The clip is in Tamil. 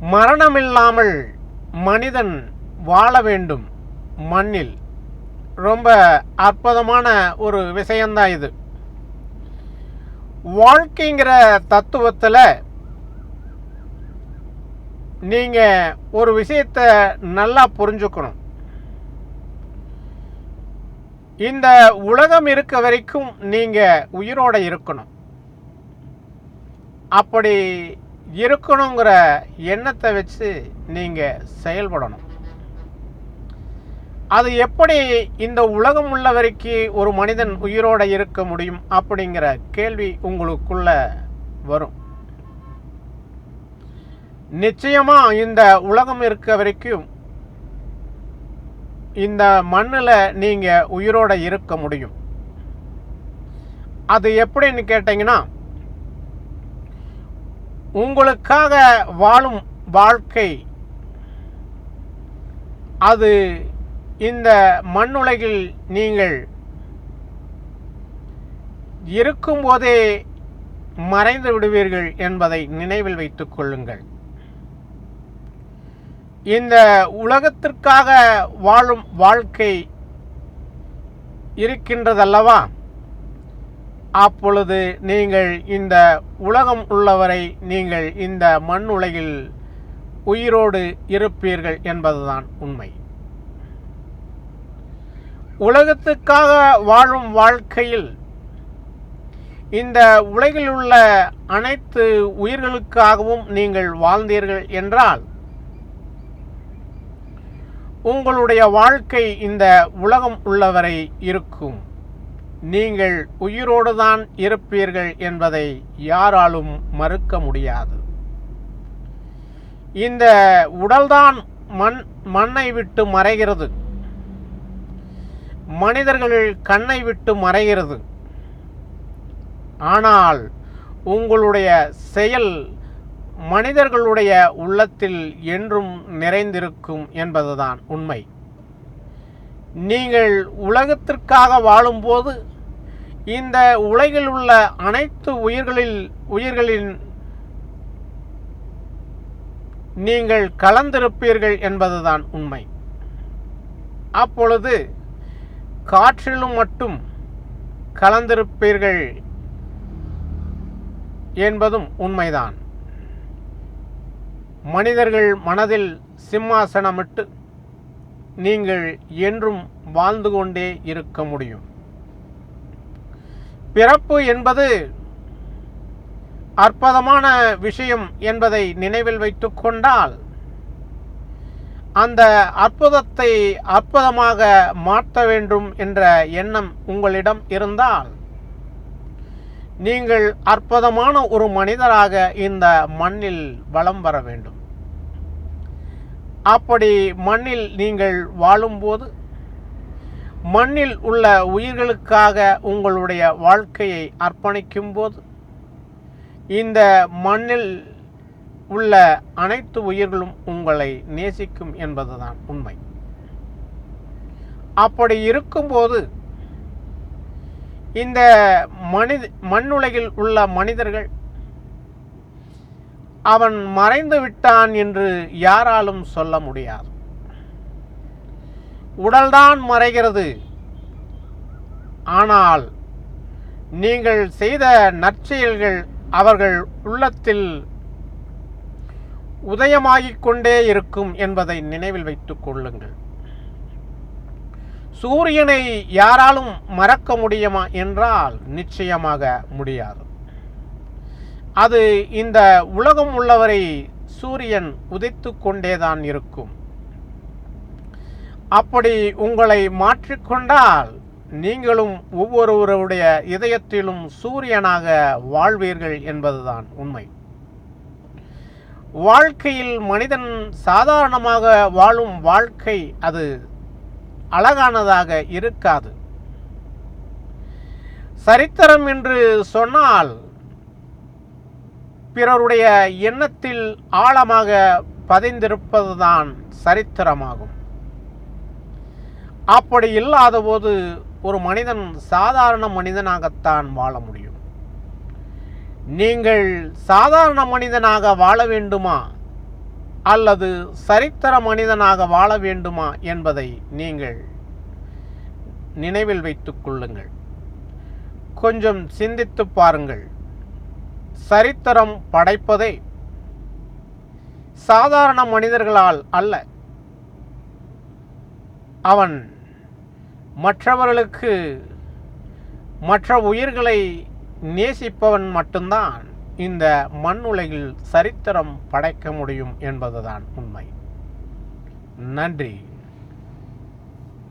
மரணமில்லாமல் மனிதன் வாழ வேண்டும். மண்ணில். ரொம்ப அற்புதமான ஒரு விஷயந்தான் இது. வாழ்க்கைங்கிற தத்துவத்தில் நீங்கள் ஒரு விஷயத்தை நல்லா புரிஞ்சுக்கணும். இந்த உலகம் இருக்க வரைக்கும் நீங்கள் உயிரோட இருக்கணும். அப்படி இருக்கணுங்கிற எண்ணத்தை வச்சு நீங்கள் செயல்படணும். அது எப்படி இந்த உலகம் உள்ள வரைக்கும் ஒரு மனிதன் உயிரோட இருக்க முடியும் அப்படிங்கிற கேள்வி உங்களுக்குள்ள வரும். நிச்சயமாக இந்த உலகம் இருக்க வரைக்கும் இந்த மண்ணில் நீங்கள் உயிரோடு இருக்க முடியும். அது எப்படின்னு கேட்டிங்கன்னா உங்களுக்காக வாழும் வாழ்க்கை. அது இந்த மண்ணுலகில் நீங்கள் இருக்கும்போதே மறைந்து விடுவீர்கள் என்பதை நினைவில் வைத்துக் கொள்ளுங்கள். இந்த உலகத்திற்காக வாழும் வாழ்க்கை இருக்கின்றதல்லவா? அப்பொழுது நீங்கள் இந்த உலகம் உள்ளவரை நீங்கள் இந்த மண் உலகில் உயிரோடு இருப்பீர்கள் என்பதுதான் உண்மை. உலகத்துக்காக வாழும் வாழ்க்கையில் இந்த உலகில் உள்ள அனைத்து உயிர்களுக்காகவும் நீங்கள் வாழ்ந்தீர்கள் என்றால் உங்களுடைய வாழ்க்கை இந்த உலகம் உள்ளவரை இருக்கும். நீங்கள் உயிரோடு தான் இருப்பீர்கள் என்பதை யாராலும் மறுக்க முடியாது. இந்த உடல்தான் மண் மண்ணை விட்டு மறைகிறது. மனிதர்கள் கண்ணை விட்டு மறைகிறது. ஆனால் உங்களுடைய செயல் மனிதர்களுடைய உள்ளத்தில் என்றும் நிறைந்திருக்கும் என்பதுதான் உண்மை. நீங்கள் உலகத்திற்காக வாழும்போது இந்த உலகில் உள்ள அனைத்து உயிர்களில் உயிர்களின் நீங்கள் கலந்திருப்பீர்கள் என்பதுதான் உண்மை. அப்பொழுது காற்றிலும் மட்டும் கலந்திருப்பீர்கள் என்பதும் உண்மைதான். மனிதர்கள் மனதில் சிம்மாசனமிட்டு நீங்கள் என்றும் வாழ்ந்து கொண்டே இருக்க முடியும். பிறப்பு என்பது அற்புதமான விஷயம் என்பதை நினைவில் வைத்துக் கொண்டால் அந்த அற்புதத்தை அற்புதமாக மாற்ற வேண்டும் என்ற எண்ணம் உங்களிடம் இருந்தால் நீங்கள் அற்புதமான ஒரு மனிதராக இந்த மண்ணில் வலம் வர வேண்டும். அப்படி மண்ணில் நீங்கள் வாழும்போது மண்ணில் உள்ள உயிர்களுக்காக உங்களுடைய வாழ்க்கையை அர்ப்பணிக்கும் போது இந்த மண்ணில் உள்ள அனைத்து உயிர்களும் உங்களை நேசிக்கும் என்பதுதான் உண்மை. அப்படி இருக்கும்போது இந்த மனித மண்ணுலகில் உள்ள மனிதர்கள் அவன் மறைந்து விட்டான் என்று யாராலும் சொல்ல முடியாது. உடல்தான் மறைகிறது. ஆனால் நீங்கள் செய்த நற்செயல்கள் அவர்கள் உள்ளத்தில் உதயமாகிக் கொண்டே இருக்கும் என்பதை நினைவில் வைத்துக் கொள்ளுங்கள். சூரியனை யாராலும் மறக்க முடியுமா என்றால் நிச்சயமாக முடியாது. அது இந்த உலகம் உள்ளவரை சூரியன் உதித்து கொண்டேதான் இருக்கும். அப்படி உங்களை மாற்றிக்கொண்டால் நீங்களும் ஒவ்வொருவருடைய இதயத்திலும் சூரியனாக வாழ்வீர்கள் என்பதுதான் உண்மை. வாழ்க்கையில் மனிதன் சாதாரணமாக வாழும் வாழ்க்கை அது அழகானதாக இருக்காது. சரித்திரம் என்று சொன்னால் பிறருடைய எண்ணத்தில் ஆழமாக பதிந்திருப்பதுதான் சரித்திரமாகும். அப்படி இல்லாதபோது ஒரு மனிதன் சாதாரண மனிதனாகத்தான் வாழ முடியும். நீங்கள் சாதாரண மனிதனாக வாழ வேண்டுமா? அல்லது சரித்திர மனிதனாக வாழ வேண்டுமா என்பதை நீங்கள் நினைவில் வைத்துக் கொள்ளுங்கள். கொஞ்சம் சிந்தித்து பாருங்கள். சரித்திரம் படைப்பதே சாதாரண மனிதர்களால் அல்ல. அவன் மற்றவர்களுக்கு மற்ற உயிர்களை நேசிப்பவன் மட்டும்தான் இந்த மண் உலகில் சரித்திரம் படைக்க முடியும் என்பதுதான் உண்மை. நன்றி.